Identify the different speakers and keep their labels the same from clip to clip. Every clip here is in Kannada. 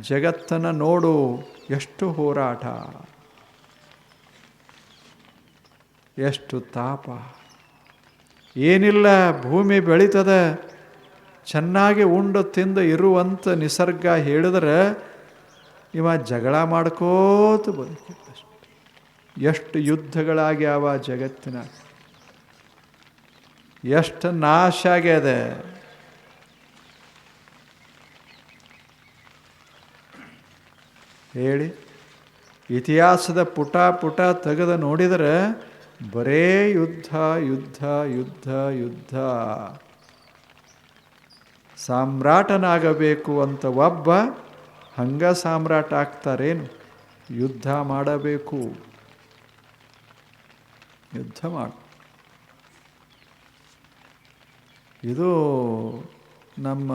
Speaker 1: ಜಗತ್ತನ್ನು ನೋಡು, ಎಷ್ಟು ಹೋರಾಟ. ಎಷ್ಟು ತಾಪ. ಏನಿಲ್ಲ, ಭೂಮಿ ಬೆಳೀತದ. ಚೆನ್ನಾಗಿ ಉಂಡು ತಿಂದು ಇರುವಂಥ ನಿಸರ್ಗ ಹೇಳಿದ್ರೆ ಇವ ಜಗಳ ಮಾಡ್ಕೋತ ಬದುಕಿದ್ದಷ್ಟು ಎಷ್ಟು ಯುದ್ಧಗಳಾಗ್ಯಾವ ಜಗತ್ತಿನ ಎಷ್ಟು ನಾಶ ಆಗ್ಯದ. ಹೇಳಿ, ಇತಿಹಾಸದ ಪುಟ ಪುಟ ತೆಗೆದು ನೋಡಿದರೆ ಬರೇ ಯುದ್ಧ ಯುದ್ಧ ಯುದ್ಧ ಯುದ್ಧ. ಸಾಮ್ರಾಟನಾಗಬೇಕು ಅಂತ ಒಬ್ಬ ಹಂಗ ಸಾಮ್ರಾಟ ಆಗ್ತಾರೇನು? ಯುದ್ಧ ಮಾಡಬೇಕು. ಯುದ್ಧ ಮಾಡು. ಇದು ನಮ್ಮ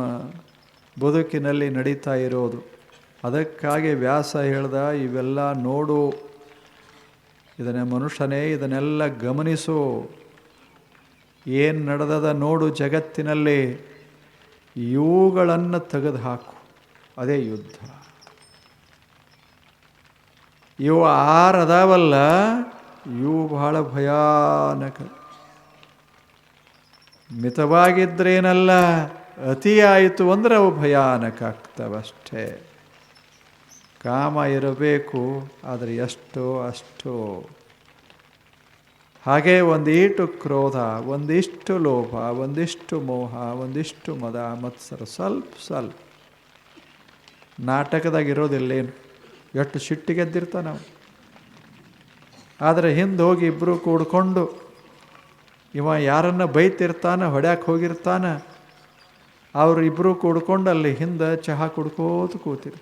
Speaker 1: ಬದುಕಿನಲ್ಲಿ ನಡೀತಾ ಇರೋದು. ಅದಕ್ಕಾಗಿ ವ್ಯಾಸ ಹೇಳ್ದ, ಇವೆಲ್ಲ ನೋಡು. ಇದನ್ನೇ ಮನುಷ್ಯನೇ, ಇದನ್ನೆಲ್ಲ ಗಮನಿಸು. ಏನು ನಡೆದದ ನೋಡು ಜಗತ್ತಿನಲ್ಲಿ. ಇವುಗಳನ್ನು ತೆಗೆದು ಹಾಕು ಅದೇ ಯುದ್ಧ. ಇವು ಆರದಾವಲ್ಲ ಇವು ಬಹಳ ಭಯಾನಕ. ಮಿತವಾಗಿದ್ರೇನಲ್ಲ, ಅತಿಯಾಯಿತು ಅಂದರೆ ಅವು ಭಯಾನಕ ಆಗ್ತವಷ್ಟೇ. ಕಾಮ ಇರಬೇಕು, ಆದರೆ ಎಷ್ಟು ಅಷ್ಟು. ಹಾಗೆ ಒಂದೀಟು ಕ್ರೋಧ, ಒಂದಿಷ್ಟು ಲೋಭ, ಒಂದಿಷ್ಟು ಮೋಹ, ಒಂದಿಷ್ಟು ಮದ, ಮತ್ಸರ, ಸ್ವಲ್ಪ ಸ್ವಲ್ಪ. ನಾಟಕದಾಗ ಇರೋದಿಲ್ಲೇನು? ಎಷ್ಟು ಸಿಟ್ಟಿಗೆದ್ದಿರ್ತ ನಾವು ಆದರೆ ಹಿಂದೆ ಹೋಗಿ ಇಬ್ಬರು ಕೂಡ್ಕೊಂಡು ಇವ ಯಾರನ್ನ ಬೈತಿರ್ತಾನೆ, ಹೊಡ್ಯಾಕೆ ಹೋಗಿರ್ತಾನೆ, ಅವರು ಇಬ್ಬರು ಕೂಡ್ಕೊಂಡು ಅಲ್ಲಿ ಹಿಂದೆ ಚಹಾ ಕುಡ್ಕೋತ ಕೂತಿರು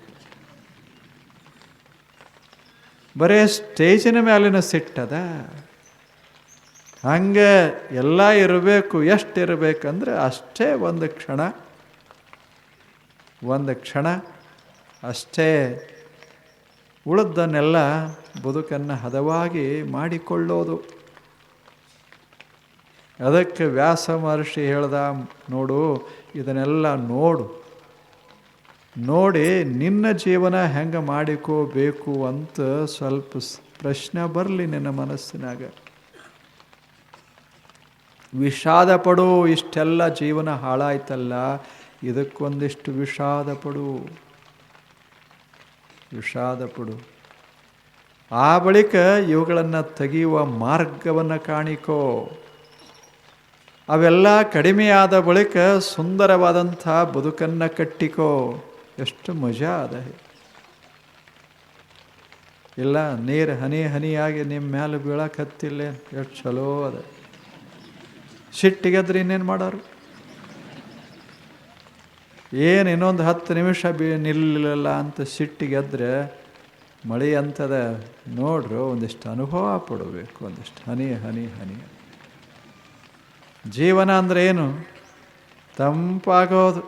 Speaker 1: ಬರೇ ಸ್ಟೇಜಿನ ಮೇಲಿನ ಸಿಟ್ಟದ ಹಂಗೆ ಎಲ್ಲ ಇರಬೇಕು, ಎಷ್ಟು ಇರಬೇಕಂದ್ರೆ ಅಷ್ಟೇ ಒಂದು ಕ್ಷಣ ಒಂದು ಕ್ಷಣ ಅಷ್ಟೇ ಉಳಿದನ್ನೆಲ್ಲ ಬದುಕನ್ನು ಹದವಾಗಿ ಮಾಡಿಕೊಳ್ಳೋದು. ಅದಕ್ಕೆ ವ್ಯಾಸ ಮಹರ್ಷಿ ಹೇಳ್ದ, ನೋಡು, ಇದನ್ನೆಲ್ಲ ನೋಡು. ನೋಡಿ, ನಿನ್ನ ಜೀವನ ಹೆಂಗೆ ಮಾಡಿಕೋಬೇಕು ಅಂತ ಸ್ವಲ್ಪ ಪ್ರಶ್ನೆ ಬರಲಿ ನಿನ್ನ ಮನಸ್ಸಿನಾಗ. ವಿಷಾದ ಪಡು, ಇಷ್ಟೆಲ್ಲ ಜೀವನ ಹಾಳಾಯ್ತಲ್ಲ, ಇದಕ್ಕೊಂದಿಷ್ಟು ವಿಷಾದ ಪಡು. ವಿಷಾದ ಪಡು. ಆ ಬಳಿಕ ಇವುಗಳನ್ನು ತೆಗೆಯುವ ಮಾರ್ಗವನ್ನು ಕಾಣಿಕೋ. ಅವೆಲ್ಲ ಕಡಿಮೆಯಾದ ಬಳಿಕ ಸುಂದರವಾದಂಥ ಬದುಕನ್ನು ಕಟ್ಟಿಕೋ. ಎಷ್ಟು ಮಜಾ ಅದ ಇಲ್ಲ, ನೀರು ಹನಿ ಹನಿಯಾಗಿ ನಿಮ್ಮ ಮ್ಯಾಲೆ ಬೀಳಕ್ಕೆ ಹತ್ತಿಲ್ಲ ಎಷ್ಟು ಚಲೋ ಅದ. ಸಿಟ್ಟಿಗೆದ್ರೆ ಇನ್ನೇನು ಮಾಡೋರು? ಏನು ಇನ್ನೊಂದು ಹತ್ತು ನಿಮಿಷ ಬಿ ನಿಲ್ಲಲಿಲ್ಲ ಅಂತ ಸಿಟ್ಟಿಗೆದ್ರೆ ಮಳೆ ಅಂತದ. ನೋಡ್ರು, ಒಂದಿಷ್ಟು ಅನುಭವ ಪಡಬೇಕು, ಒಂದಿಷ್ಟು ಹನಿ ಹನಿ ಹನಿ. ಜೀವನ ಅಂದರೆ ಏನು? ತಂಪಾಗೋದು.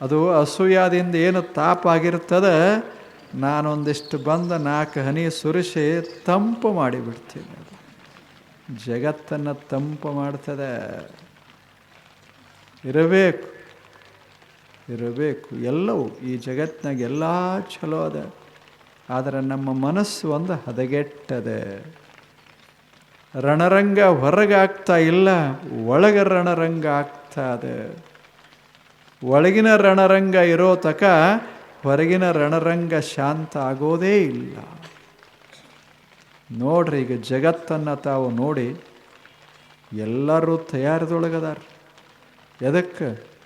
Speaker 1: ಅದು ಅಸೂಯಾದಿಂದ ಏನು ತಾಪ ಆಗಿರ್ತದೆ ನಾನೊಂದಿಷ್ಟು ಬಂದ ನಾಲ್ಕು ಹನಿ ಸುರಿಸಿ ತಂಪು ಮಾಡಿಬಿಡ್ತೀನಿ ಅದು. ಜಗತ್ತನ್ನು ತಂಪು ಮಾಡ್ತದೆ. ಇರಬೇಕು. ಇರಬೇಕು. ಎಲ್ಲವೂ ಈ ಜಗತ್ತಿನಾಗ ಎಲ್ಲ ಚಲೋ ಅದ. ಆದರೆ ನಮ್ಮ ಮನಸ್ಸು ಒಂದು ಹದಗೆಟ್ಟದೆ. ರಣರಂಗ ಹೊರಗಾಗ್ತಾ ಇಲ್ಲ. ಒಳಗೆ ರಣರಂಗ ಆಗ್ತಾ ಇದೆ. ಒಳಗಿನ ರಣರಂಗ ಇರೋ ತಕ ಹೊರಗಿನ ರಣರಂಗ ಶಾಂತ ಆಗೋದೇ ಇಲ್ಲ. ನೋಡ್ರಿ ಈಗ ಜಗತ್ತನ್ನು ತಾವು ನೋಡಿ ಎಲ್ಲರೂ ತಯಾರಿದೊಳಗದಾರ. ಎದಕ್ಕೆ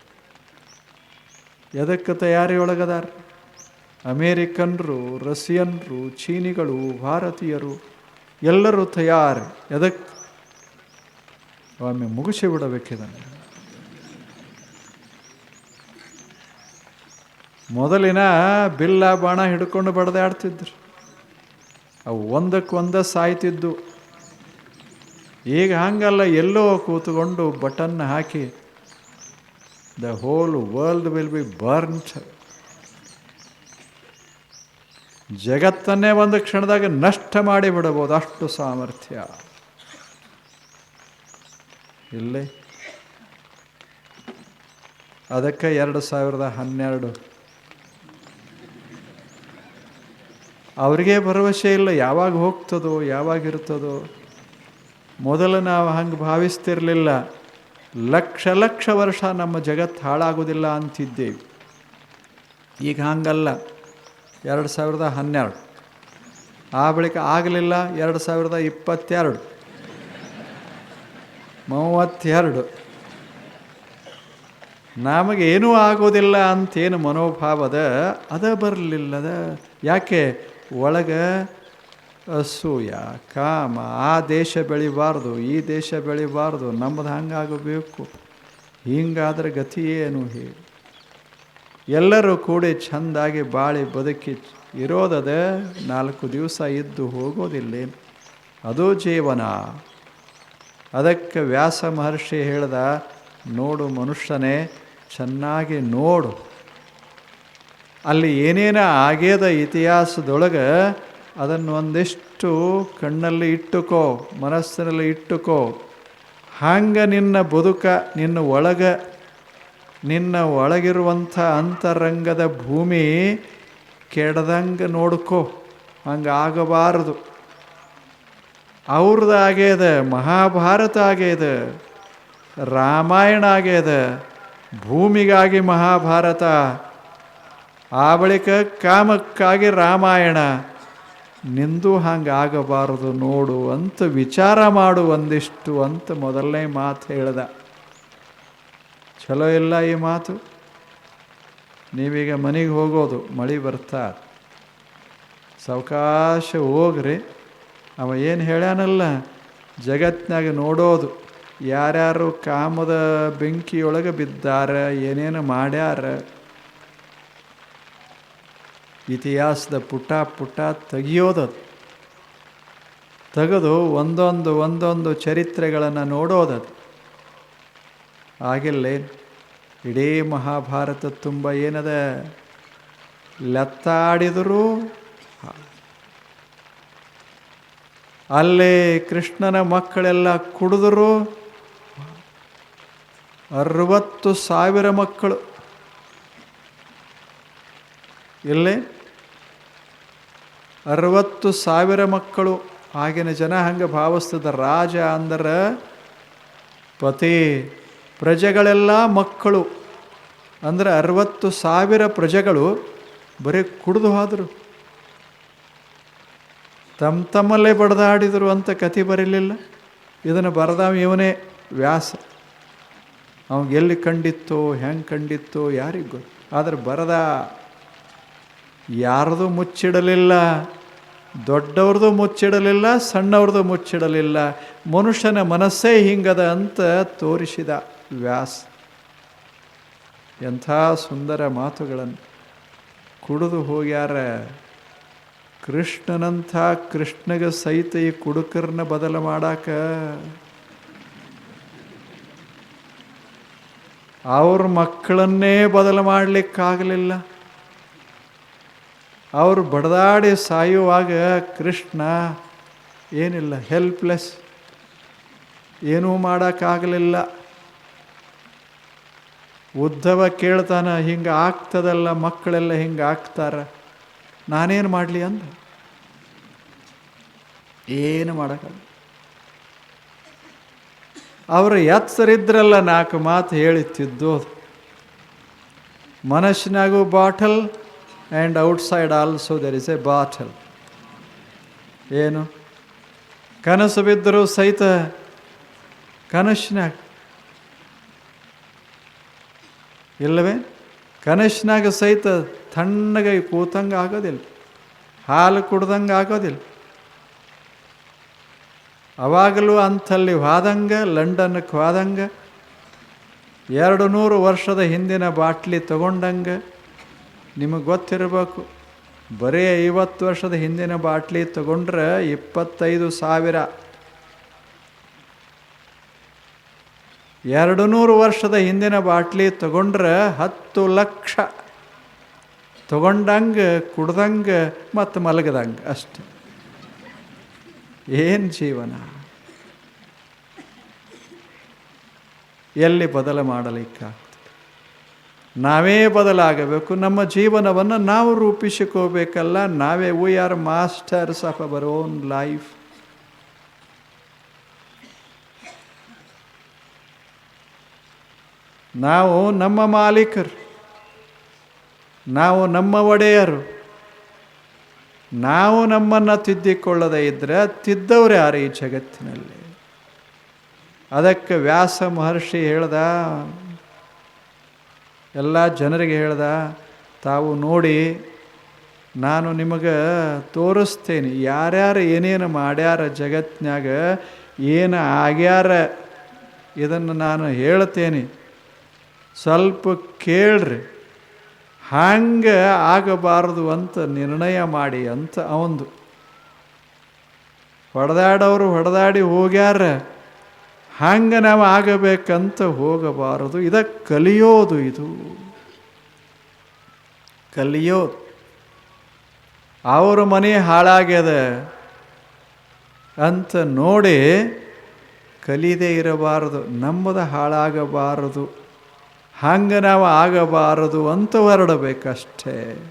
Speaker 1: ಎದಕ್ಕೆ ತಯಾರಿ ಒಳಗದಾರ ಅಮೇರಿಕನ್ರು, ರಷ್ಯನ್ರು, ಚೀನಿಗಳು, ಭಾರತೀಯರು ಎಲ್ಲರೂ ತಯಾರಿ. ಎದಕ್ಕೆ ಒಮ್ಮೆ ಮುಗಿಸಿ ಬಿಡಬೇಕಿದನ್ನು. ಮೊದಲಿನ ಬಿಲ್ಲ ಬಾಣ ಹಿಡ್ಕೊಂಡು ಬಡ್ದಾಡ್ತಿದ್ರು. ಅವು ಒಂದಕ್ಕೊಂದ ಸಾಯ್ತಿದ್ದು. ಈಗ ಹಂಗಲ್ಲ, ಎಲ್ಲೋ ಕೂತ್ಕೊಂಡು button hockey the whole world will be burnt ಜಗತ್ತನ್ನೇ ಒಂದು ಕ್ಷಣದಾಗ ನಷ್ಟ ಮಾಡಿ ಬಿಡಬಹುದು, ಅಷ್ಟು ಸಾಮರ್ಥ್ಯ. ಇಲ್ಲಿ ಅದಕ್ಕೆ ಎರಡು ಸಾವಿರದ ಹನ್ನೆರಡು ಅವ್ರಿಗೆ ಭರವಸೆ ಇಲ್ಲ, ಯಾವಾಗ ಹೋಗ್ತದೋ, ಯಾವಾಗ ಇರ್ತದೋ. ಮೊದಲು ನಾವು ಹಂಗೆ ಭಾವಿಸ್ತಿರಲಿಲ್ಲ. ಲಕ್ಷ ಲಕ್ಷ ವರ್ಷ ನಮ್ಮ ಜಗತ್ತು ಹಾಳಾಗೋದಿಲ್ಲ ಅಂತಿದ್ದೇವೆ. ಈಗ ಹಾಗಲ್ಲ. ಎರಡು ಸಾವಿರದ ಹನ್ನೆರಡು. ಆ ಬಳಿಕ ಆಗಲಿಲ್ಲ, ಎರಡು ಸಾವಿರದ ಇಪ್ಪತ್ತೆರಡು. ಮೂವತ್ತೆರಡು. ನಮಗೇನೂ ಆಗೋದಿಲ್ಲ ಅಂತೇನು ಮನೋಭಾವದ ಅದ ಬರಲಿಲ್ಲದ. ಯಾಕೆ? ಒಳಗೆ ಅಸೂಯ, ಕಾಮ, ಆ ದೇಶ ಬೆಳಿಬಾರ್ದು, ಈ ದೇಶ ಬೆಳಿಬಾರ್ದು ನಮ್ಮದು ಹಂಗಾಗಬೇಕು. ಹಿಂಗಾದ್ರೆ ಗತಿ ಏನು ಹೇಳಿ ಎಲ್ಲರೂ ಕೂಡಿ ಚೆಂದಾಗಿ ಬಾಳಿ ಬದುಕಿ ಇರೋದದೆ ನಾಲ್ಕು ದಿವಸ ಇದ್ದು ಹೋಗೋದಿಲ್ಲ ಅದು ಜೀವನ. ಅದಕ್ಕೆ ವ್ಯಾಸ ಮಹರ್ಷಿ ಹೇಳ್ದ, ನೋಡು ಮನುಷ್ಯನೇ, ಚೆನ್ನಾಗಿ ನೋಡು. ಅಲ್ಲಿ ಏನೇನ ಆಗ್ಯದ ಇತಿಹಾಸದೊಳಗೆ ಅದನ್ನು ಒಂದಿಷ್ಟು ಕಣ್ಣಲ್ಲಿ ಇಟ್ಟುಕೋ, ಮನಸ್ಸಿನಲ್ಲಿ ಇಟ್ಟುಕೋ. ಹಂಗೆ ನಿನ್ನ ಬದುಕ, ನಿನ್ನ ಒಳಗೆ, ನಿನ್ನ ಒಳಗಿರುವಂಥ ಅಂತರಂಗದ ಭೂಮಿ ಕೆಡದಂಗೆ ನೋಡ್ಕೋ. ಹಂಗೆ ಆಗಬಾರದು. ಅವ್ರದ್ದು ಆಗ್ಯದ, ಮಹಾಭಾರತ ಆಗ್ಯದ, ರಾಮಾಯಣ ಆಗ್ಯದ, ಭೂಮಿಗಾಗಿ ಮಹಾಭಾರತ. ಆ ಬಳಿಕ ಕಾಮಕ್ಕಾಗಿ ರಾಮಾಯಣ, ನಿಂದು ಹಂಗೆ ಆಗಬಾರದು ನೋಡು ಅಂತ ವಿಚಾರ ಮಾಡು ಒಂದಿಷ್ಟು ಅಂತ ಮೊದಲನೇ ಮಾತು ಹೇಳ್ದ. ಚಲೋ ಇಲ್ಲ ಈ ಮಾತು? ನೀವೀಗ ಮನೆಗೆ ಹೋಗೋದು, ಮಳೆ ಬರ್ತಾ? ಸಾವಕಾಶ ಹೋಗ್ರಿ. ಅವ ಏನು ಹೇಳ್ಯಾನಲ್ಲ ಜಗತ್ತಿನಾಗ ನೋಡೋದು, ಯಾರ್ಯಾರು ಕಾಮದ ಬೆಂಕಿಯೊಳಗೆ ಬಿದ್ದಾರ, ಏನೇನು ಮಾಡ್ಯಾರ ಇತಿಹಾಸದ ಪುಟ ಪುಟ ತೆಗಿಯೋದದು. ತೆಗೆದು ಒಂದೊಂದು ಒಂದೊಂದು ಚರಿತ್ರೆಗಳನ್ನು ನೋಡೋದದು. ಆಗಿಲ್ಲ ಇಡೀ ಮಹಾಭಾರತ ತುಂಬ ಏನದ? ಲೆತ್ತಾಡಿದರೂ ಅಲ್ಲಿ ಕೃಷ್ಣನ ಮಕ್ಕಳೆಲ್ಲ ಕುಡಿದ್ರು. ಅರವತ್ತು ಸಾವಿರ ಮಕ್ಕಳು. ಇಲ್ಲೇ ಅರವತ್ತು ಸಾವಿರ ಮಕ್ಕಳು. ಆಗಿನ ಜನ ಹಂಗೆ ಭಾವಿಸ್ತದ ರಾಜ ಅಂದ್ರೆ, ಪತಿ, ಪ್ರಜೆಗಳೆಲ್ಲ ಮಕ್ಕಳು. ಅಂದರೆ ಅರವತ್ತು ಸಾವಿರ ಪ್ರಜೆಗಳು ಬರೀ ಕುಡಿದು ಹೋದರು. ತಮ್ಮ ತಮ್ಮಲ್ಲೇ ಬಡ್ದಾಡಿದರು ಅಂತ ಕತೆ ಬರಲಿಲ್ಲ. ಇದನ್ನು ಬರೆದವ ಇವನೇ ವ್ಯಾಸ. ಅವ್ಗೆ ಎಲ್ಲಿ ಕಂಡಿತ್ತೋ, ಹೆಂಗೆ ಕಂಡಿತ್ತೋ, ಯಾರಿಗೆ ಆದರೆ ಬರದ ಯಾರ್ದು ಮುಚ್ಚಿಡಲಿಲ್ಲ ದೊಡ್ಡವ್ರದ್ದು ಮುಚ್ಚಿಡಲಿಲ್ಲ ಸಣ್ಣವ್ರದ್ದು ಮುಚ್ಚಿಡಲಿಲ್ಲ. ಮನುಷ್ಯನ ಮನಸ್ಸೇ ಹಿಂಗದ ಅಂತ ತೋರಿಸಿದ ವ್ಯಾಸ್. ಎಂಥ ಸುಂದರ ಮಾತುಗಳನ್ನು. ಕುಡಿದು ಹೋಗ್ಯಾರ. ಕೃಷ್ಣನಂಥ ಕೃಷ್ಣಗೆ ಸಹಿತ ಈ ಕುಡುಕರನ್ನ ಬದಲು ಮಾಡಾಕ. ಅವ್ರ ಮಕ್ಕಳನ್ನೇ ಬದಲು ಮಾಡಲಿಕ್ಕಾಗಲಿಲ್ಲ. ಅವರು ಬಡದಾಡಿ ಸಾಯುವಾಗ ಕೃಷ್ಣ ಏನಿಲ್ಲ ಹೆಲ್ಪ್ಲೆಸ್ ಏನೂ ಮಾಡೋಕ್ಕಾಗಲಿಲ್ಲ. ಉದ್ಧವ ಕೇಳ್ತಾನ, ಹಿಂಗೆ ಆಗ್ತದಲ್ಲ, ಮಕ್ಕಳೆಲ್ಲ ಹಿಂಗೆ ಆಗ್ತಾರ? ನಾನೇನು ಮಾಡಲಿ ಅಂದ? ಏನು ಮಾಡೋಕ್ಕಲ್ಲ ಅವರು ಎತ್ತರಿದ್ರಲ್ಲ ನಾಲ್ಕು ಮಾತು ಹೇಳುತ್ತಿದ್ದು. ಮನಸ್ಸಿನಾಗೂ bottle and outside also there is a bottle ಏನು? ಕನಸು ಬಿದ್ದರೂ ಸಹಿತ ಕನಸಿನಾಗ ಇಲ್ಲವೇ? ಕನಸಿನಾಗ ಸಹಿತ ತಣ್ಣಗೆ ಕೂತಂಗೆ ಆಗೋದಿಲ್ಲ. ಹಾಲು ಕುಡ್ದಂಗೆ ಆಗೋದಿಲ್ಲ. ಅವಾಗಲೂ ಅಂಥಲ್ಲಿ ಹೋದಂಗೆ ಲಂಡನ್ಗೆ ಹೋದಂಗೆ, ಎರಡು ನೂರು ವರ್ಷದ ಹಿಂದಿನ ಬಾಟ್ಲಿ ತಗೊಂಡಂಗೆ ನಿಮಗೆ ಗೊತ್ತಿರಬೇಕು. ಬರೀ ಐವತ್ತು ವರ್ಷದ ಹಿಂದಿನ ಬಾಟ್ಲಿ ತಗೊಂಡ್ರೆ ಇಪ್ಪತ್ತೈದು ಸಾವಿರ. ಎರಡು ನೂರು ವರ್ಷದ ಹಿಂದಿನ ಬಾಟ್ಲಿ ತಗೊಂಡ್ರೆ ಹತ್ತು ಲಕ್ಷ. ತಗೊಂಡಂಗೆ, ಕುಡ್ದಂಗೆ ಮತ್ತು ಮಲಗದಂಗೆ ಅಷ್ಟೆ. ಏನು ಜೀವನ? ಎಲ್ಲಿ ಬದಲು ಮಾಡಲಿಕ್ಕಾಗ್ತದೆ ನಾವೇ ಬದಲಾಗಬೇಕು. ನಮ್ಮ ಜೀವನವನ್ನು ನಾವು ರೂಪಿಸಿಕೋಬೇಕಲ್ಲ. ನಾವೇ we are masters of our own life ನಾವು ನಮ್ಮ ಮಾಲೀಕರು. ನಾವು ನಮ್ಮ ಒಡೆಯರು. ನಾವು ನಮ್ಮನ್ನು ತಿದ್ದಿಕೊಳ್ಳದೇ ಇದ್ದರೆ ತಿದ್ದವ್ರು ಯಾರು ಈ ಜಗತ್ತಿನಲ್ಲಿ? ಅದಕ್ಕೆ ವ್ಯಾಸ ಮಹರ್ಷಿ ಹೇಳ್ದ ಎಲ್ಲ ಜನರಿಗೆ ಹೇಳ್ದ, ತಾವು ನೋಡಿ ನಾನು ನಿಮಗೆ ತೋರಿಸ್ತೇನೆ. ಯಾರ್ಯಾರು ಏನೇನು ಮಾಡ್ಯಾರ ಜಗತ್ನ್ಯಾಗ, ಏನು ಆಗ್ಯಾರ ಇದನ್ನು ನಾನು ಹೇಳ್ತೇನೆ. ಸ್ವಲ್ಪ ಕೇಳ್ರಿ. ಹಂಗೆ ಆಗಬಾರದು ಅಂತ ನಿರ್ಣಯ ಮಾಡಿ ಅಂತ ಅವಂದು. ಹೊಡೆದಾಡೋರು ಹೊಡೆದಾಡಿ ಹೋಗ್ಯಾರ. ಹಂಗೆ ನಾವು ಆಗಬೇಕಂತ ಹೋಗಬಾರದು. ಇದಕ್ಕೆ ಕಲಿಯೋದು ಇದು. ಕಲಿಯೋದು. ಅವ್ರ ಮನೆ ಹಾಳಾಗ್ಯದ ಅಂತ ನೋಡಿ ಕಲಿದೇ ಇರಬಾರದು. ನಮ್ಮದು ಹಾಳಾಗಬಾರದು. ಹಂಗೆ ನಾವು ಆಗಬಾರದು ಅಂತ ಹೊರಡಬೇಕಷ್ಟೇ.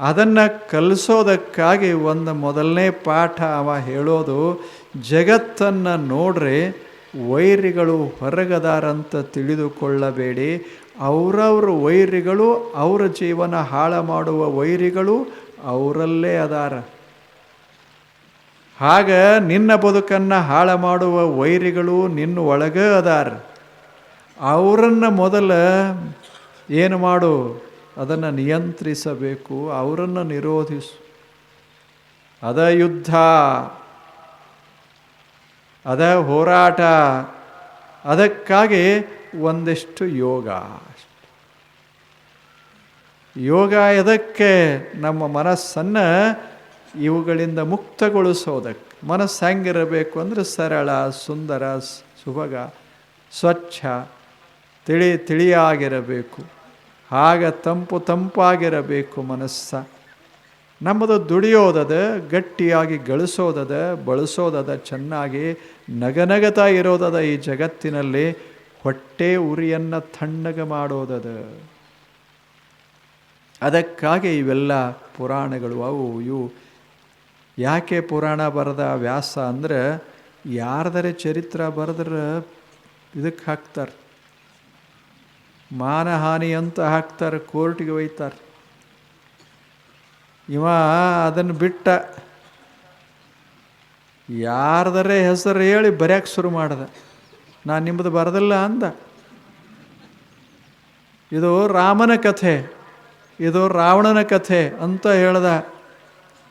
Speaker 1: ಅದನ್ನು ಕಲಿಸೋದಕ್ಕಾಗಿ ಒಂದು ಮೊದಲನೇ ಪಾಠ ಅವ ಹೇಳೋದು ಜಗತ್ತನ್ನು ನೋಡ್ರೆ ವೈರಿಗಳು ಹೊರಗದಾರಂತ ತಿಳಿದುಕೊಳ್ಳಬೇಡಿ. ಅವರವ್ರ ವೈರಿಗಳು, ಅವರ ಜೀವನ ಹಾಳ ಮಾಡುವ ವೈರಿಗಳು ಅವರಲ್ಲೇ ಅದಾರ. ಆಗ ನಿನ್ನ ಬದುಕನ್ನು ಹಾಳ ಮಾಡುವ ವೈರಿಗಳು ನಿನ್ನ ಒಳಗ ಅದಾರ. ಅವರನ್ನು ಮೊದಲ ಏನು ಮಾಡು? ಅದನ್ನು ನಿಯಂತ್ರಿಸಬೇಕು, ಅವರನ್ನು ನಿರೋಧಿಸು. ಅದ ಯುದ್ಧ. ಅದ ಹೋರಾಟ. ಅದಕ್ಕಾಗಿ ಒಂದಿಷ್ಟು ಯೋಗ. ಯೋಗ ಎದಕ್ಕೆ ನಮ್ಮ ಮನಸ್ಸನ್ನು ಇವುಗಳಿಂದ ಮುಕ್ತಗೊಳಿಸೋದಕ್ಕೆ? ಮನಸ್ಸು ಹೆಂಗಿರಬೇಕು ಅಂದರೆ ಸರಳ, ಸುಂದರ ಸುಭಗ, ಸ್ವಚ್ಛ, ತಿಳಿ, ತಿಳಿಯಾಗಿರಬೇಕು. ಆಗ ತಂಪು ತಂಪಾಗಿರಬೇಕು ಮನಸ್ಸ. ನಮ್ಮದು ದುಡಿಯೋದದ, ಗಟ್ಟಿಯಾಗಿ ಗಳಿಸೋದದ, ಬಳಸೋದದ, ಚೆನ್ನಾಗಿ ನಗನಗತ ಇರೋದದ ಈ ಜಗತ್ತಿನಲ್ಲಿ ಹೊಟ್ಟೆ ಉರಿಯನ್ನು ತಣ್ಣಗೆ ಮಾಡೋದದ. ಅದಕ್ಕಾಗಿ ಇವೆಲ್ಲ ಪುರಾಣಗಳು ಅವು. ಇವು ಯಾಕೆ ಪುರಾಣ ಬರೆದ ವ್ಯಾಸ ಅಂದರೆ ಯಾರ್ದರೆ ಚರಿತ್ರ ಬರೆದ್ರೆ ಇದಕ್ಕೆ ಹಾಕ್ತಾರೆ. ಮಾನಹಾನಿ ಅಂತ ಹಾಕ್ತಾರೆ, ಕೋರ್ಟಿಗೆ ಒಯ್ತಾರೆ. ಇವ ಅದನ್ನು ಬಿಟ್ಟ ಯಾರ್ದರೆ ಹೆಸರು ಹೇಳಿ ಬರೆಯಕ್ಕೆ ಶುರು ಮಾಡಿದ. ನಾನು ನಿಮ್ಮದು ಬರದಿಲ್ಲ ಅಂದ. ಇದು ರಾಮನ ಕಥೆ, ಇದು ರಾವಣನ ಕಥೆ ಅಂತ ಹೇಳ್ದ.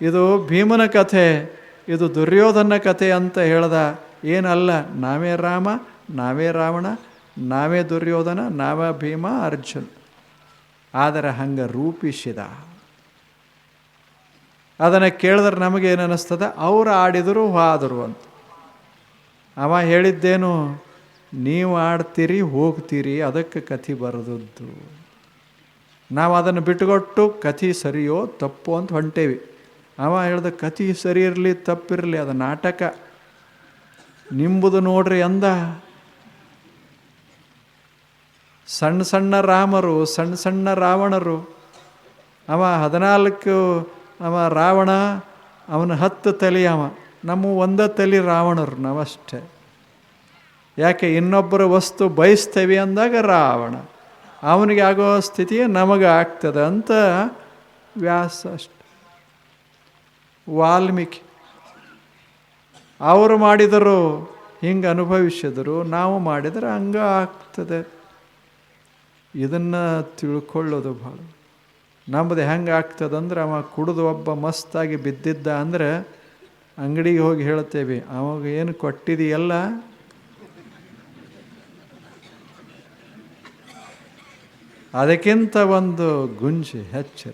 Speaker 1: ಇದು ಭೀಮನ ಕಥೆ, ಇದು ದುರ್ಯೋಧನ ಕಥೆ ಅಂತ ಹೇಳ್ದ. ಏನಲ್ಲ, ನಾವೇ ರಾಮ, ನಾವೇ ರಾವಣ, ನಾವೇ ದುರ್ಯೋಧನ, ನಾವೇ ಭೀಮ, ಅರ್ಜುನ್. ಆದರೆ ಹಂಗೆ ರೂಪಿಸಿದ. ಅದನ್ನು ಕೇಳಿದ್ರೆ ನಮಗೇನು ಅನ್ನಿಸ್ತದೆ? ಅವ್ರು ಆಡಿದರು ಹಾದರು ಅಂತ. ಅವ ಹೇಳಿದ್ದೇನು, ನೀವು ಆಡ್ತೀರಿ, ಹೋಗ್ತೀರಿ, ಅದಕ್ಕೆ ಕಥೆ ಬರೆದದ್ದು. ನಾವು ಅದನ್ನು ಬಿಟ್ಟುಕೊಟ್ಟು ಕಥೆ ಸರಿಯೋ, ತಪ್ಪು ಅಂತ ಹೊಂಟೇವಿ. ಅವ ಹೇಳ್ದ, ಕಥೆ ಸರಿ ಇರಲಿ, ತಪ್ಪಿರಲಿ, ಅದು ನಾಟಕ. ನಿಂಬುದು ನೋಡ್ರಿ ಅಂದ. ಸಣ್ಣ ಸಣ್ಣ ರಾಮರು, ಸಣ್ಣ ಸಣ್ಣ ರಾವಣರು. ಅವ ಹದಿನಾಲ್ಕು ಅವ ರಾವಣ, ಅವನ ಹತ್ತು ತಲೆ ಅವ. ನಮ್ಮ ಒಂದ ತಲೆ ರಾವಣರು, ನಾವಷ್ಟೇ. ಯಾಕೆ, ಇನ್ನೊಬ್ಬರ ವಸ್ತು ಬಯಸ್ತೇವೆ ಅಂದಾಗ ರಾವಣ. ಅವನಿಗೆ ಆಗೋ ಸ್ಥಿತಿ ನಮಗೆ ಆಗ್ತದೆ ಅಂತ ವ್ಯಾಸ ಅಷ್ಟೆ. ವಾಲ್ಮೀಕಿ, ಅವರು ಮಾಡಿದರು ಹಿಂಗೆ ಅನುಭವಿಸಿದರು ನಾವು ಮಾಡಿದರೆ ಹಂಗೆ ಆಗ್ತದೆ. ಇದನ್ನು ತಿಳ್ಕೊಳ್ಳೋದು ಭಾಳ ನಮ್ಮದು ಹೆಂಗೆ ಆಗ್ತದಂದ್ರೆ ಅವ ಕುಡಿದು ಒಬ್ಬ ಮಸ್ತಾಗಿ ಬಿದ್ದಿದ್ದ ಅಂದರೆ ಅಂಗಡಿಗೆ ಹೋಗಿ ಹೇಳ್ತೇವೆ ಅವಾಗ ಏನು ಕೊಟ್ಟಿದೆಯಲ್ಲ? ಅದಕ್ಕಿಂತ ಒಂದು ಗುಂಜಿ ಹೆಚ್ಚಿರ.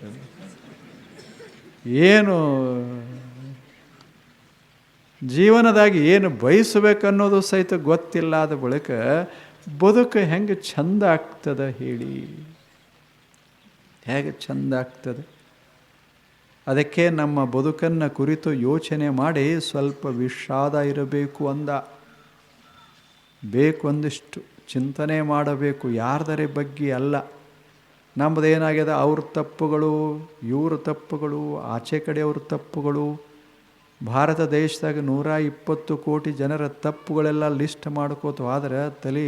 Speaker 1: ಏನು ಜೀವನದಾಗಿ ಏನು ಬಯಸಬೇಕನ್ನೋದು ಸಹಿತ ಗೊತ್ತಿಲ್ಲ ಆದ ಬಳಿಕ ಬದುಕು ಹೆಂಗೆ ಚಂದ ಆಗ್ತದೆ ಹೇಳಿ. ಹೇಗೆ ಚೆಂದ ಆಗ್ತದೆ? ಅದಕ್ಕೆ ನಮ್ಮ ಬದುಕನ್ನು ಕುರಿತು ಯೋಚನೆ ಮಾಡಿ ಸ್ವಲ್ಪ ವಿಷಾದ ಇರಬೇಕು ಅಂದ. ಬೇಕು ಒಂದಿಷ್ಟು ಚಿಂತನೆ ಮಾಡಬೇಕು, ಯಾರ್ದರ ಬಗ್ಗೆ ಅಲ್ಲ. ನಮ್ಮದೇನಾಗಿದೆ ಅವ್ರ ತಪ್ಪುಗಳು, ಇವ್ರ ತಪ್ಪುಗಳು, ಆಚೆ ಕಡೆಯವ್ರ ತಪ್ಪುಗಳು. ಭಾರತ ದೇಶದಾಗ ನೂರ ಇಪ್ಪತ್ತು ಕೋಟಿ ಜನರ ತಪ್ಪುಗಳೆಲ್ಲ ಲಿಸ್ಟ್ ಮಾಡ್ಕೋತು, ಆದರೆ ತಲೆ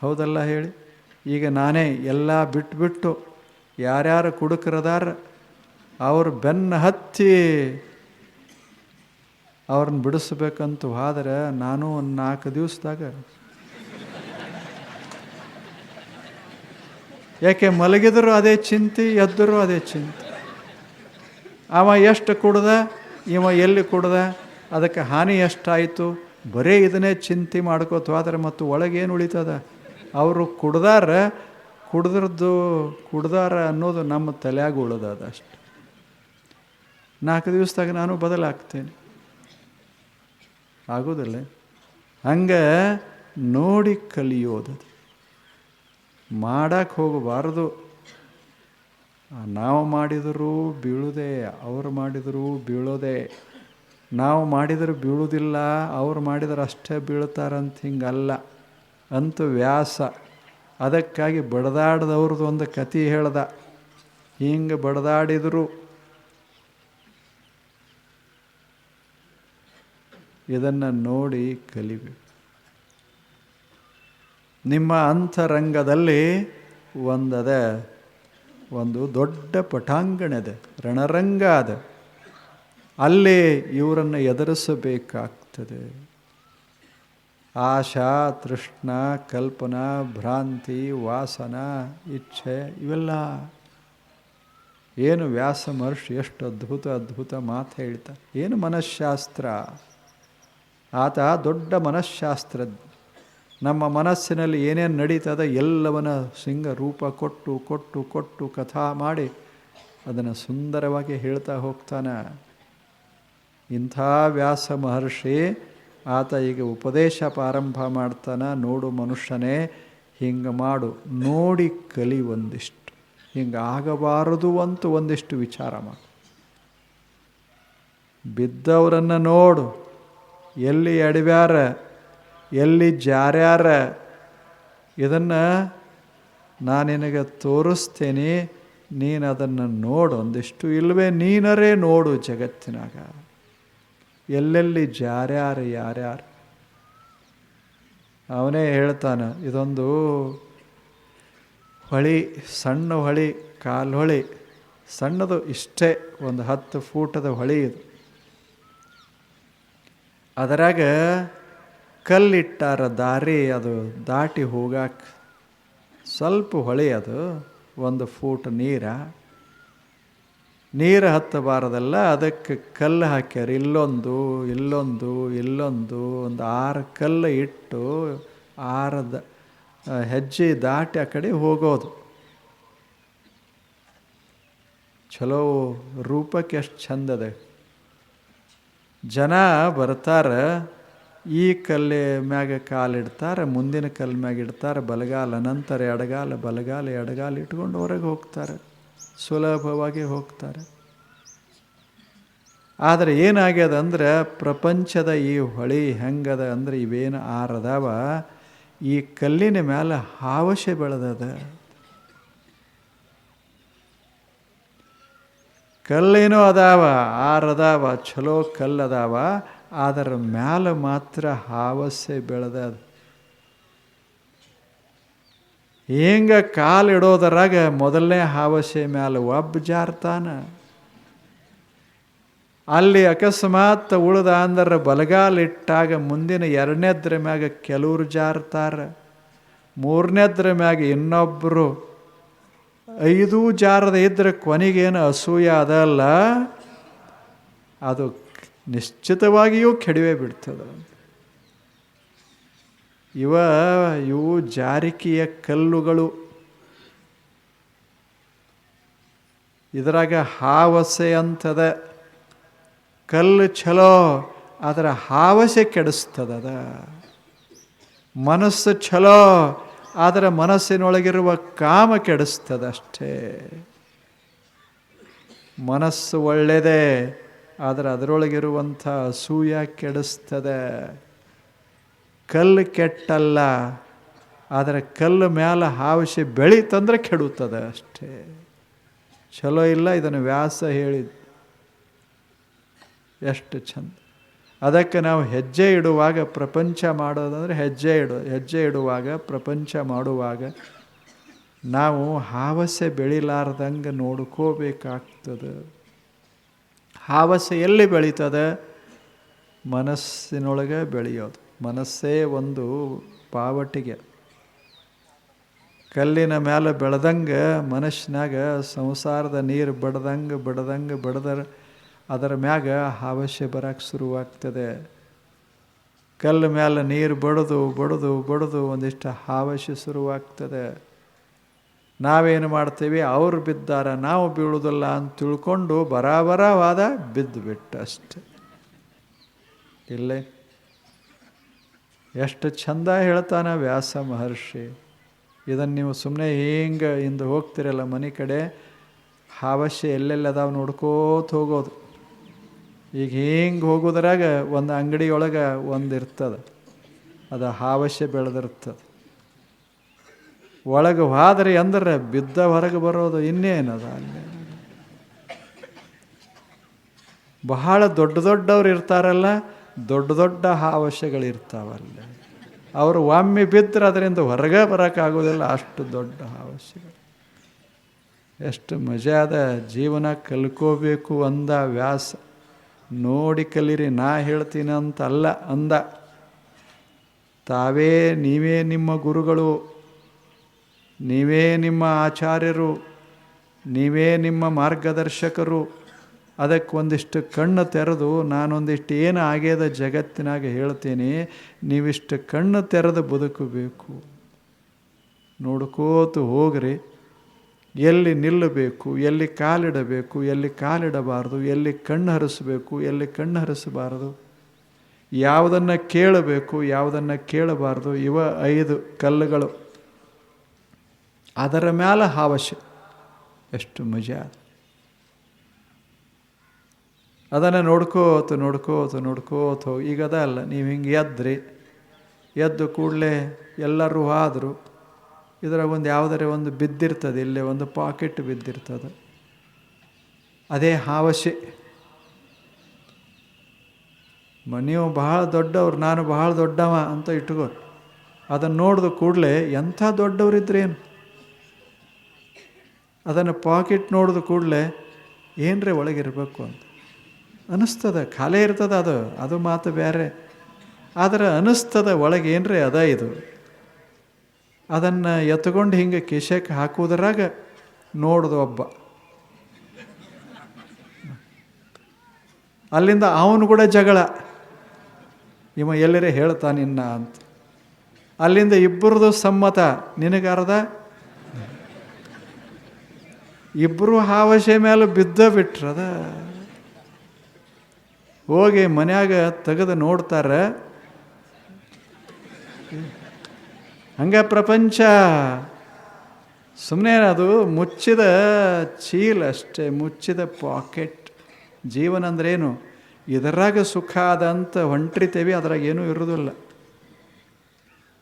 Speaker 1: ಹೌದಲ್ಲ ಹೇಳಿ? ಈಗ ನಾನೇ ಎಲ್ಲ ಬಿಟ್ಬಿಟ್ಟು ಯಾರ್ಯಾರು ಕುಡುಕರದಾರ, ಅವ್ರ ಬೆನ್ನ ಹತ್ತಿ ಅವ್ರನ್ನ ಬಿಡಿಸ್ಬೇಕಂತ ಹೋದ್ರೆ ನಾನು ಒಂದು ನಾಲ್ಕು ದಿವಸದಾಗ ಯಾಕೆ ಮಲಗಿದ್ರು ಅದೇ ಚಿಂತೆ, ಎದ್ದರೂ ಅದೇ ಚಿಂತೆ. ಅವ ಎಷ್ಟು ಕುಡ್ದ, ಇವ ಎಲ್ಲಿ ಕುಡ್ದ, ಅದಕ್ಕೆ ಹಾನಿ ಎಷ್ಟಾಯಿತು, ಬರೀ ಇದನ್ನೇ ಚಿಂತೆ ಮಾಡ್ಕೋತ ಹೋದ್ರೆ ಮತ್ತು ಒಳಗೇನು ಉಳಿತದ? ಅವರು ಕುಡ್ದಾರ ಕುಡ್ದ್ರದ್ದು ಕುಡ್ದಾರ ಅನ್ನೋದು ನಮ್ಮ ತಲೆಯಾಗ ಉಳಿದದ ಅಷ್ಟು. ನಾಲ್ಕು ದಿವಸದಾಗ ನಾನು ಬದಲಾಗ್ತೇನೆ. ಆಗೋದಿಲ್ಲ. ಹಂಗೆ ನೋಡಿ ಕಲಿಯೋದದು. ಮಾಡಕ್ಕೆ ಹೋಗಬಾರ್ದು. ನಾವು ಮಾಡಿದರೂ ಬೀಳುವುದೇ ಅವರು ಮಾಡಿದರೂ ಬೀಳೋದೆ. ನಾವು ಮಾಡಿದರೂ ಬೀಳೋದಿಲ್ಲ, ಅವ್ರು ಮಾಡಿದ್ರೆ ಅಷ್ಟೇ ಬೀಳ್ತಾರಂತ ಹಿಂಗಲ್ಲ. ಅಂತೂ ವ್ಯಾಸ. ಅದಕ್ಕಾಗಿ ಬಡದಾಡಿದವ್ರದ್ದು ಒಂದು ಕತೆ ಹೇಳ್ದ. ಹಿಂಗೆ ಬಡದಾಡಿದರು. ಇದನ್ನು ನೋಡಿ ಕಲಿಬೇಕು. ನಿಮ್ಮ ಅಂತರಂಗದಲ್ಲಿ ಒಂದದ, ಒಂದು ದೊಡ್ಡ ಪಟಾಂಗಣ ಇದೆ. ರಣರಂಗ ಅದ. ಅಲ್ಲಿ ಇವರನ್ನು ಎದುರಿಸಬೇಕಾಗ್ತದೆ. ಆಶಾ, ತೃಷ್ಣ, ಕಲ್ಪನಾ, ಭ್ರಾಂತಿ, ವಾಸನ, ಇಚ್ಛೆ ಇವೆಲ್ಲ. ಏನು ವ್ಯಾಸ ಮಹರ್ಷಿ ಎಷ್ಟು ಅದ್ಭುತ ಅದ್ಭುತ ಮಾತು ಹೇಳ್ತಾ ಏನು ಮನಃಶಾಸ್ತ್ರ ಆತ ದೊಡ್ಡ ಮನಃಶಾಸ್ತ್ರಜ್ಞ ನಮ್ಮ ಮನಸ್ಸಿನಲ್ಲಿ ಏನೇನು ನಡೀತದ ಎಲ್ಲವನ್ನ ಸಿಂಗ ರೂಪ ಕೊಟ್ಟು ಕೊಟ್ಟು ಕೊಟ್ಟು ಕಥಾ ಮಾಡಿ ಅದನ್ನು ಸುಂದರವಾಗಿ ಹೇಳ್ತಾ ಹೋಗ್ತಾನೆ. ಇಂಥ ವ್ಯಾಸ ಮಹರ್ಷಿ ಆತ ಈಗ ಉಪದೇಶ ಪ್ರಾರಂಭ ಮಾಡ್ತಾನೆ, ನೋಡು ಮನುಷ್ಯನೇ, ಹಿಂಗೆ ಮಾಡು. ನೋಡಿ ಕಲಿ ಒಂದಿಷ್ಟು. ಹಿಂಗೆ ಆಗಬಾರದು ಅಂತ ಒಂದಿಷ್ಟು ವಿಚಾರ ಮಾಡು. ಬಿದ್ದವರನ್ನು ನೋಡು. ಎಲ್ಲಿ ಎಡವ್ಯಾರ ಎಲ್ಲಿ ಜಾರ್ಯಾರ, ಇದನ್ನು ನಾನು ನಿನಗೆ ತೋರಿಸ್ತೇನೆ ನೀನು ಅದನ್ನು ನೋಡು. ಒಂದಿಷ್ಟು ಇಲ್ಲವೇ ನೀನರೇ ನೋಡು ಜಗತ್ತಿನಾಗ. ಎಲ್ಲೆಲ್ಲಿ ಜಾರ್ಯಾರು ಯಾರ್ಯಾರು ಅವನೇ ಹೇಳ್ತಾನೆ, ಇದೊಂದು ಹೊಳಿ, ಸಣ್ಣ ಹೊಳಿ, ಕಾಲು ಹೊಳಿ, ಸಣ್ಣದು ಇಷ್ಟೇ, ಒಂದು ಹತ್ತು ಫೂಟದ ಹೊಳಿ ಇದು. ಅದರಾಗ ಕಲ್ಲಿಟ್ಟಾರ ದಾರಿ ಅದು, ದಾಟಿ ಹೋಗಾಕ ಸ್ವಲ್ಪ ಹೊಳೆ ಅದು, ಒಂದು ಫೂಟ್ ನೀರ. ನೀರು ಹತ್ತಬಾರದಲ್ಲ ಅದಕ್ಕೆ ಕಲ್ಲು ಹಾಕ್ಯಾರ. ಇಲ್ಲೊಂದು ಇಲ್ಲೊಂದು ಇಲ್ಲೊಂದು, ಒಂದು ಆರು ಕಲ್ಲು ಇಟ್ಟು ಆರದ ಹೆಜ್ಜೆ ದಾಟಿ ಆ ಕಡೆ ಹೋಗೋದು. ಚಲೋ ರೂಪಕ್ಕೆ ಎಷ್ಟು ಚಂದದ ಜನ ಬರ್ತಾರೆ, ಈ ಕಲ್ಲೆ ಮ್ಯಾಗ ಕಾಲಿಡ್ತಾರೆ ಮುಂದಿನ ಕಲ್ಲು ಮ್ಯಾಗ ಇಡ್ತಾರೆ, ಬಲಗಾಲ, ನಂತರ ಎಡಗಾಲ, ಬಲಗಾಲ, ಎಡಗಾಲ ಇಟ್ಕೊಂಡು ಹೊರಗೆ ಹೋಗ್ತಾರೆ. ಸುಲಭವಾಗಿ ಹೋಗ್ತಾರೆ. ಆದರೆ ಏನಾಗ್ಯದ ಅಂದ್ರೆ ಪ್ರಪಂಚದ ಈ ಹೊಳಿ ಹೆಂಗದ ಅಂದ್ರೆ ಇವೇನು ಆರದವ? ಈ ಕಲ್ಲಿನ ಮೇಲೆ ಹಾವಶೆ ಬೆಳೆದದ. ಕಲ್ಲೇನೋ ಅದಾವ, ಆರದಾವ, ಚಲೋ ಕಲ್ಲದಾವ, ಅದರ ಮ್ಯಾಲ ಮಾತ್ರ ಹಾವಸೆ ಬೆಳೆದದ. ಹಿಂಗ ಕಾಲಿಡೋದರಾಗ ಮೊದಲನೇ ಹಾವಸೆ ಮ್ಯಾಲ ಒಬ್ಬ ಜಾರ್ತಾನ. ಅಲ್ಲಿ ಅಕಸ್ಮಾತ್ ಉಳ್ದ ಅಂದ್ರೆ ಬಲಗಾಲಿಟ್ಟಾಗ ಮುಂದಿನ ಎರಡನೇದ್ರ ಮ್ಯಾಗ ಕೆಲವರು ಜಾರ್ತಾರೆ. ಮೂರನೇದ್ರ ಮ್ಯಾಗ ಇನ್ನೊಬ್ಬರು ಐದು ಜಾರದ ಇದ್ರೆ ಕೊನೆಗೇನು ಅಸೂಯ ಅದಲ್ಲ. ಅದು ನಿಶ್ಚಿತವಾಗಿಯೂ ಕೆಡವೆ ಬಿಡ್ತದೆ. ಇವ, ಇವು ಜಾರಿಕೆಯ ಕಲ್ಲುಗಳು. ಇದರಾಗ ಹಾವಸೆ ಅಂತದ ಕಲ್ಲು ಛಲೋ ಅದರ ಹಾವಸೆ ಕೆಡಿಸ್ತದದ. ಮನಸ್ಸು ಛಲೋ, ಆದರೆ ಮನಸ್ಸಿನೊಳಗಿರುವ ಕಾಮ ಕೆಡಿಸ್ತದಷ್ಟೇ. ಮನಸ್ಸು ಒಳ್ಳೆಯದೇ ಆದರೆ ಅದರೊಳಗಿರುವಂಥ ಅಸೂಯ ಕೆಡಿಸ್ತದೆ. ಕಲ್ಲು ಕೆಟ್ಟಲ್ಲ, ಆದರೆ ಕಲ್ಲು ಮ್ಯಾಲ ಬೆಳಿ ಬೆಳೀತಂದ್ರೆ ಕೆಡುತ್ತದೆ ಅಷ್ಟೇ. ಚಲೋ ಇಲ್ಲ ಇದನ್ನು ವ್ಯಾಸ ಹೇಳಿದ್ದು. ಎಷ್ಟು ಚಂದ. ಅದಕ್ಕೆ ನಾವು ಹೆಜ್ಜೆ ಇಡುವಾಗ ಪ್ರಪಂಚ ಮಾಡೋದಂದರೆ ಹೆಜ್ಜೆ ಇಡು, ಹೆಜ್ಜೆ ಇಡುವಾಗ ಪ್ರಪಂಚ ಮಾಡುವಾಗ ನಾವು ಹಾವಸೆ ಬೆಳಿಲಾರ್ದಂಗೆ ನೋಡ್ಕೋಬೇಕಾಗ್ತದೆ. ಹಾವಸೆ ಎಲ್ಲಿ ಬೆಳೀತದೆ? ಮನಸ್ಸಿನೊಳಗೆ ಬೆಳೆಯೋದು. ಮನಸ್ಸೇ ಒಂದು ಪಾವಟಿಗೆ. ಕಲ್ಲಿನ ಮೇಲೆ ಬೆಳೆದಂಗೆ ಮನಸ್ಸಿನಾಗ ಸಂಸಾರದ ನೀರು ಬಡ್ದಂಗೆ ಬಡ್ದಂಗೆ ಬಡ್ದರ, ಅದರ ಮ್ಯಾಗ ಹಾವಶ್ಯ ಬರೋಕ್ಕೆ ಶುರುವಾಗ್ತದೆ. ಕಲ್ಲು ಮೇಲೆ ನೀರು ಬಡಿದು ಬಡಿದು ಬಡಿದು ಒಂದಿಷ್ಟು ಹಾವಶ್ಯ ಶುರುವಾಗ್ತದೆ. ನಾವೇನು ಮಾಡ್ತೀವಿ? ಅವ್ರು ಬಿದ್ದಾರ, ನಾವು ಬೀಳೋದಿಲ್ಲ ಅಂತ ತಿಳ್ಕೊಂಡು ಬರಾಬರವಾದ ಬಿದ್ದು ಬಿಟ್ಟು ಅಷ್ಟೆ. ಇಲ್ಲೇ? ಎಷ್ಟು ಚಂದ ಹೇಳ್ತಾನ ವ್ಯಾಸ ಮಹರ್ಷಿ. ಇದನ್ನು ನೀವು ಸುಮ್ಮನೆ ಹಿಂಗೆ ಇಂದು ಹೋಗ್ತಿರಲ್ಲ ಮನೆ ಕಡೆ ಹಾವಶ್ಯ ಎಲ್ಲೆಲ್ಲಿ ಅದಾವ ನೋಡ್ಕೋತ ಹೋಗೋದು. ಈಗ ಹಿಂಗೆ ಹೋಗೋದ್ರಾಗ ಒಂದು ಅಂಗಡಿಯೊಳಗೆ ಒಂದು ಇರ್ತದೆ. ಅದು ಹಾವಶ್ಯ ಬೆಳೆದಿರ್ತದೆ. ಒಳಗೆ ಹೋದ್ರಿ ಅಂದ್ರೆ ಬಿದ್ದ ಹೊರಗೆ ಬರೋದು ಇನ್ನೇನದ ಅಲ್ಲಿ? ಬಹಳ ದೊಡ್ಡ ದೊಡ್ಡವ್ರು ಇರ್ತಾರಲ್ಲ ದೊಡ್ಡ ದೊಡ್ಡ ಹಾವಶ್ಯಗಳಿರ್ತಾವಲ್ಲ ಅವರು ಒಮ್ಮೆ ಬಿದ್ದರೆ ಅದರಿಂದ ಹೊರಗೆ ಬರೋಕ್ಕಾಗೋದಿಲ್ಲ, ಅಷ್ಟು ದೊಡ್ಡ ಹಾವಶ್ಯಗಳು ಎಷ್ಟು ಮಜಾದ ಜೀವನ ಕಲ್ಕೋಬೇಕು ಅಂದ ವ್ಯಾಸ. ನೋಡಿ ಕಲೀರಿ, ನಾ ಹೇಳ್ತೀನಿ ಅಂತ ಅಲ್ಲ ಅಂದ. ತಾವೇ, ನೀವೇ ನಿಮ್ಮ ಗುರುಗಳು. ನೀವೇ ನಿಮ್ಮ ಆಚಾರ್ಯರು. ನೀವೇ ನಿಮ್ಮ ಮಾರ್ಗದರ್ಶಕರು. ಅದಕ್ಕೆ ಒಂದಿಷ್ಟು ಕಣ್ಣು ತೆರೆದು ನಾನೊಂದಿಷ್ಟು ಏನು ಆಗ್ಯದ ಜಗತ್ತಿನಾಗ ಹೇಳ್ತೀನಿ, ನೀವಿಷ್ಟು ಕಣ್ಣು ತೆರೆದು ಬದುಕಬೇಕು. ನೋಡ್ಕೋತು ಹೋಗ್ರಿ. ಎಲ್ಲಿ ನಿಲ್ಲಬೇಕು, ಎಲ್ಲಿ ಕಾಲಿಡಬೇಕು, ಎಲ್ಲಿ ಕಾಲಿಡಬಾರ್ದು, ಎಲ್ಲಿ ಕಣ್ಣು ಹರಿಸಬೇಕು, ಎಲ್ಲಿ ಕಣ್ಣು ಹರಿಸಬಾರ್ದು. ಯಾವುದನ್ನು ಕೇಳಬೇಕು, ಯಾವುದನ್ನು ಕೇಳಬಾರ್ದು, ಇವ ಐದು ಕಲ್ಲುಗಳು. ಅದರ ಮೇಲೆ ಹಾವಶ್ಯ ಎಷ್ಟು ಮಜಾ. ಅದನ್ನು ನೋಡ್ಕೋತ ನೋಡ್ಕೋತ ನೋಡ್ಕೋತ ಹೋಗಿ. ಈಗ ಅದ ಅಲ್ಲ, ನೀವು ಹಿಂಗೆ ಎದ್ರಿ, ಎದ್ದು ಕೂಡಲೇ ಎಲ್ಲರೂ ಆದರು ಇದರ ಒಂದು ಯಾವುದರ ಒಂದು ಬಿದ್ದಿರ್ತದೆ, ಇಲ್ಲೇ ಒಂದು ಪಾಕೆಟ್ ಬಿದ್ದಿರ್ತದೆ. ಅದೇ ಹಾವಶೆ. ನೀವು ಬಹಳ ದೊಡ್ಡವ್ರು, ನಾನು ಬಹಳ ದೊಡ್ಡವ ಅಂತ ಇಟ್ಕೋ ಅದನ್ನು ನೋಡಿದ ಕೂಡಲೇ ಎಂಥ ದೊಡ್ಡವರಿದ್ರೇನು ಅದನ್ನು ಪಾಕೆಟ್ ನೋಡಿದ ಕೂಡಲೇ ಏನರೇ ಒಳಗಿರಬೇಕು ಅಂತ. ಅನ್ನಿಸ್ತದೆ ಖಾಲಿ ಇರ್ತದೆ ಅದು. ಅದು ಮಾತು ಬೇರೆ ಆದರೆ ಒಳಗೆ ಏನ್ರಿ ಅದ ಇದು? ಅದನ್ನು ಎತ್ಕೊಂಡು ಹಿಂಗೆ ಕಿಶಕ್ಕೆ ಹಾಕುವುದರಾಗ ನೋಡ್ದು ಒಬ್ಬ. ಅಲ್ಲಿಂದ ಅವನು ಕೂಡ ಜಗಳ. ಇವ ಎಲ್ಲರೇ ಹೇಳ್ತಾನಿನ್ನ ಅಂತ. ಅಲ್ಲಿಂದ ಇಬ್ಬರದು ಸಮ್ಮತ. ನಿನಗಾರದ? ಇಬ್ಬರು ಹಾವಶೆ ಮೇಲೆ ಬಿದ್ದ ಬಿಟ್ರದ? ಹೋಗಿ ಮನ್ಯಾಗ ತೆಗೆದು ನೋಡ್ತಾರೆ, ಹಂಗೆ ಪ್ರಪಂಚ. ಸುಮ್ಮನೆ ಅದು ಮುಚ್ಚಿದ ಚೀಲ ಅಷ್ಟೇ, ಮುಚ್ಚಿದ ಪಾಕೆಟ್. ಜೀವನ ಅಂದ್ರೇನು ಇದರಾಗ ಸುಖ ಆದಂತ ಹೊಂಟ್ರಿತೇವಿ, ಅದ್ರಾಗ ಏನೂ ಇರೋದಿಲ್ಲ.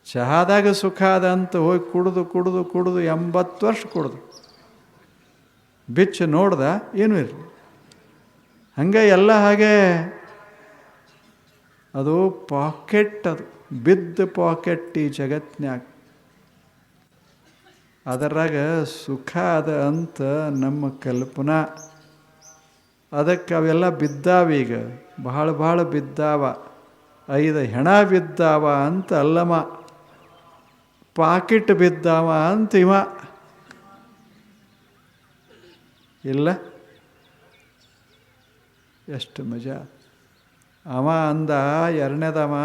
Speaker 1: ಚಹಾದಾಗ ಸುಖ ಆದಂತ ಹೋಗಿ ಕುಡಿದು ಕುಡಿದು ಕುಡಿದು ಎಂಬತ್ತು ವರ್ಷ ಕುಡಿದು. ಬಿಚ್ಚು ನೋಡ್ದ, ಏನೂ ಇರಲಿ ಹಂಗೆ ಎಲ್ಲ ಹಾಗೆ ಅದು ಪಾಕೆಟ್ ಅದು, ಬಿದ್ದ ಪಾಕೆಟ್ ಈ ಜಗತ್ನ್ಯಾಗ. ಅದರಾಗ ಸುಖ ಅದ ಅಂತ ನಮ್ಮ ಕಲ್ಪನಾ. ಅದಕ್ಕೆ ಅವೆಲ್ಲ ಬಿದ್ದಾವೀಗ ಬಹಳ ಬಹಳ ಬಿದ್ದಾವ. ಐದು ಹೆಣ ಬಿದ್ದಾವ ಅಂತ ಅಲ್ಲಮ್ಮ ಪಾಕಿಟ್ ಬಿದ್ದಾವ ಅಂತ ಇವ. ಇಲ್ಲ? ಎಷ್ಟು ಮಜಾ. ಅವ ಅಂದ, ಎರಡನೇದವ,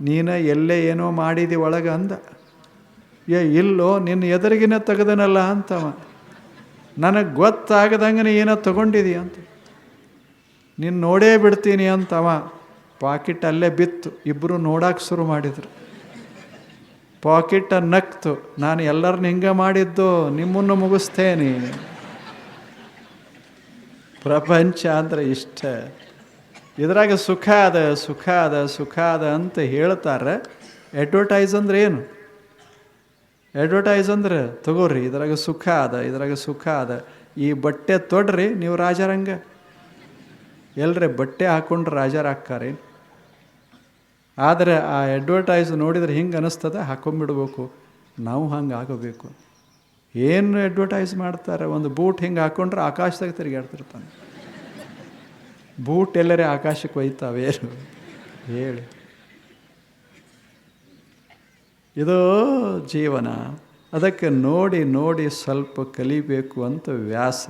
Speaker 1: ನೀನು ಎಲ್ಲೇ ಏನೋ ಮಾಡಿದಿ ಒಳಗೆ ಅಂದ. ಏ, ಇಲ್ಲೋ, ನಿನ್ನ ಎದುರಿಗಿನ ತೆಗೆದನಲ್ಲ ಅಂತವ. ನನಗೆ ಗೊತ್ತಾಗದಂಗೆ ನೀ ಏನೋ ತಗೊಂಡಿದಿ ಅಂತ. ನೀನು ನೋಡೇ ಬಿಡ್ತೀನಿ ಅಂತವ. ಪಾಕಿಟ್ ಅಲ್ಲೇ ಬಿತ್ತು. ಇಬ್ಬರು ನೋಡಕ್ಕೆ ಶುರು ಮಾಡಿದರು. ಪಾಕಿಟ ನಕ್ತು. ನಾನು ಎಲ್ಲರನ್ನ ಹಿಂಗೆ ಮಾಡಿದ್ದು, ನಿಮ್ಮನ್ನು ಮುಗಿಸ್ತೇನೆ. ಪ್ರಪಂಚ ಅಂದರೆ ಇಷ್ಟ. ಇದ್ರಾಗ ಸುಖ ಅದ ಸುಖ ಅದ ಸುಖ ಅದ ಅಂತ ಹೇಳ್ತಾರೆ. ಅಡ್ವರ್ಟೈಸ್ ಅಂದ್ರೆ ಏನು? ಅಡ್ವರ್ಟೈಸ್ ಅಂದ್ರೆ ತಗೋರಿ, ಇದ್ರಾಗ ಸುಖ ಅದ ಇದ್ರಾಗ ಸುಖ ಅದ ಈ ಬಟ್ಟೆ ತೊಡ್ರಿ, ನೀವು ರಾಜರಂಗ. ಎಲ್ರಿ ಬಟ್ಟೆ ಹಾಕೊಂಡ್ರೆ ರಾಜರಾಕ್ಕಾರೆ ಆದರೆ ಆ ಅಡ್ವರ್ಟೈಸ್ ನೋಡಿದ್ರೆ ಹಿಂಗೆ ಅನಿಸ್ತದೆ ಹಾಕೊಂಡ್ಬಿಡ್ಬೇಕು ನಾವು ಹಂಗೆ ಆಗಬೇಕು. ಏನು ಅಡ್ವರ್ಟೈಸ್ ಮಾಡ್ತಾರೆ? ಒಂದು ಬೂಟ್ ಹಿಂಗೆ ಹಾಕೊಂಡ್ರೆ ಆಕಾಶದಾಗ ತಿರುಗಾಡ್ತಿರ್ತಾನೆ ಬೂಟ್ ಎಲ್ಲರೇ ಆಕಾಶಕ್ಕೆ ಒಯ್ತಾವೇನು ಹೇಳಿ. ಇದು ಜೀವನ. ಅದಕ್ಕೆ ನೋಡಿ ನೋಡಿ ಸ್ವಲ್ಪ ಕಲಿಬೇಕು ಅಂತ ವ್ಯಾಸ.